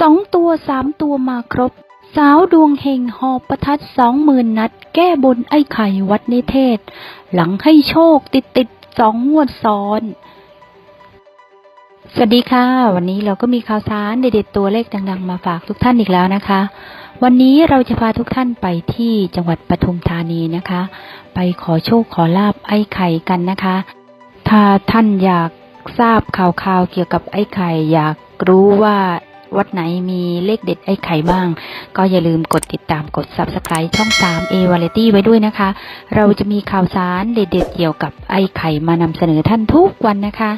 สองตัวสามตัวมาครบ สาวดวงเฮงหอบประทัดสองหมื่นนัด แก้บนไอ้ไข่วัดนิเทศ หลังให้โชคติดติดสองงวดซ้อนสวัสดีค่ะ วันนี้เราก็มีข่าวสารเด็ดๆตัวเลขดังๆ มาฝากทุกท่านอีกแล้วนะคะ วันนี้เราจะพาทุกท่านไปที่จังหวัดปทุมธานีนะคะ ไปขอโชคขอลาบไอ้ไข่กันนะคะ ถ้าท่านอยากทราบข่าวๆเกี่ยวกับไอ้ไข่ อยากรู้ว่า วัดไหนมีเลขเด็ดไอ้ไข่บ้าง ก็อย่าลืมกดติดตามกด subscribe ช่อง 3 A Variety ไว้ด้วยนะคะ เราจะมีข่าวสารเด็ดๆเกี่ยวกับไอ้ไข่มานำเสนอท่านทุกวันนะคะ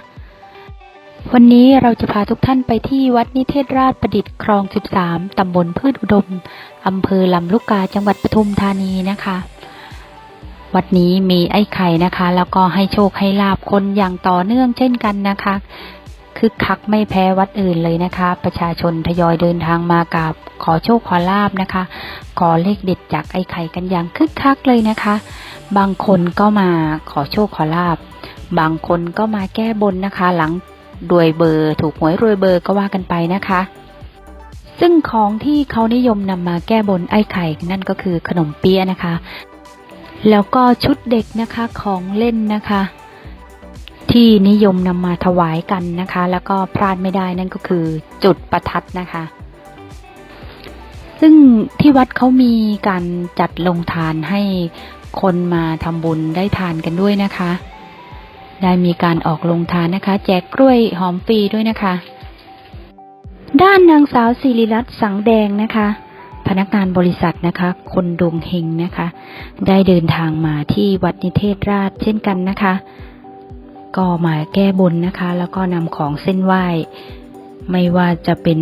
วันนี้เราจะพาทุกท่านไปที่วัดนิเทศราชประดิษฐ์คลอง 13 ตำบลพืชอุดมอำเภอลำลูกกาจังหวัดปทุมธานีนะคะวัดนี้มีไอ้ไข่นะคะ แล้วก็ให้โชคให้ลาบคนอย่างต่อเนื่องเช่นกันนะคะ คึกคักไม่แพ้วัดอื่นเลยนะคะ ประชาชนทยอยเดินทางมากราบขอโชคขอลาบนะคะ ขอเลขเด็ดจากไอ้ไข่กันอย่างคึกคักเลยนะคะ บางคนก็มาขอโชคขอลาบ บางคนก็มาแก้บนนะคะ หลังรวยเบอร์ถูกหวยรวยเบอร์ก็ว่ากันไปนะคะ ซึ่งของที่เขานิยมนำมาแก้บนไอ้ไข่นั่นก็คือขนมเปี๊ยะนะคะ แล้วก็ชุดเด็กนะคะของเล่นนะคะ ที่นิยมนำมาถวายกันนะคะ แล้วก็พลาดไม่ได้นั่นก็คือจุดประทัดนะคะ ซึ่งที่วัดเขามีการจัดลงทานให้คนมาทำบุญได้ทานกันด้วยนะคะ ได้มีการออกลงทานนะคะ แจกกล้วยหอมฟรีด้วยนะคะ ด้านนางสาวศิริรัตน์สังแดงนะคะพนักงานบริษัทนะคะ คนดวงเฮงนะคะ ได้เดินทางมาที่วัดนิเทศราชเช่นกันนะคะ ก็มาแก้บนนะคะ แล้วก็นำของเส้นไหว้ ไม่ว่าจะเป็น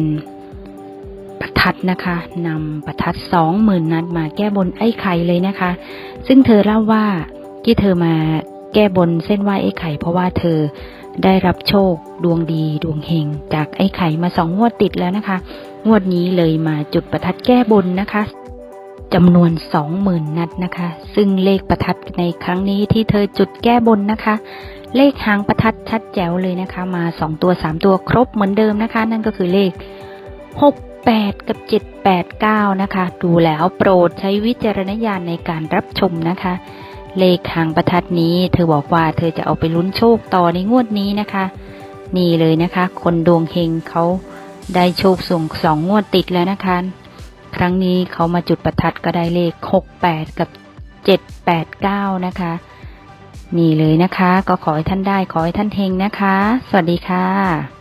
ประทัดนะคะนำประทัดสองหมื่นนัดมาแก้บนไอ้ไข่เลยนะคะ ซึ่งเธอเล่าว่าที่เธอมาแก้บนเส้นไหว้ไอ้ไข่ เพราะว่าเธอได้รับโชคดวงดีดวงเฮงจากไอ้ไข่มาสองงวดติดแล้วนะคะ งวดนี้เลยมาจุดประทัดแก้บนนะคะจำนวนสองหมื่นนัดนะคะ ซึ่งเลขประทัดในครั้งนี้ที่เธอจุดแก้บนนะคะ เลขหางประทัดชัดแจ๋วเลยนะคะ มาสองตัวสามตัวครบเหมือนเดิมนะคะ นั่นก็คือเลขหกแปดกับเจ็ดแปดเก้านะคะ ดูแล้วโปรดใช้วิจารณญาณในการรับชมนะคะ เลขหางประทัดนี้ เธอบอกว่าเธอจะเอาไปลุ้นโชคต่อในงวดนี้นะคะ นี่เลยนะคะ คนดวงเฮงเขาได้โชคสูงสองงวดติดแล้วนะคะ ครั้งนี้เขามาจุดประทัดก็ได้เลขหกแปดกับเจ็ดแปดเก้านะคะ นี่เลยนะคะ ก็ขอให้ท่านได้ขอให้ท่านเฮงนะคะ สวัสดีค่ะ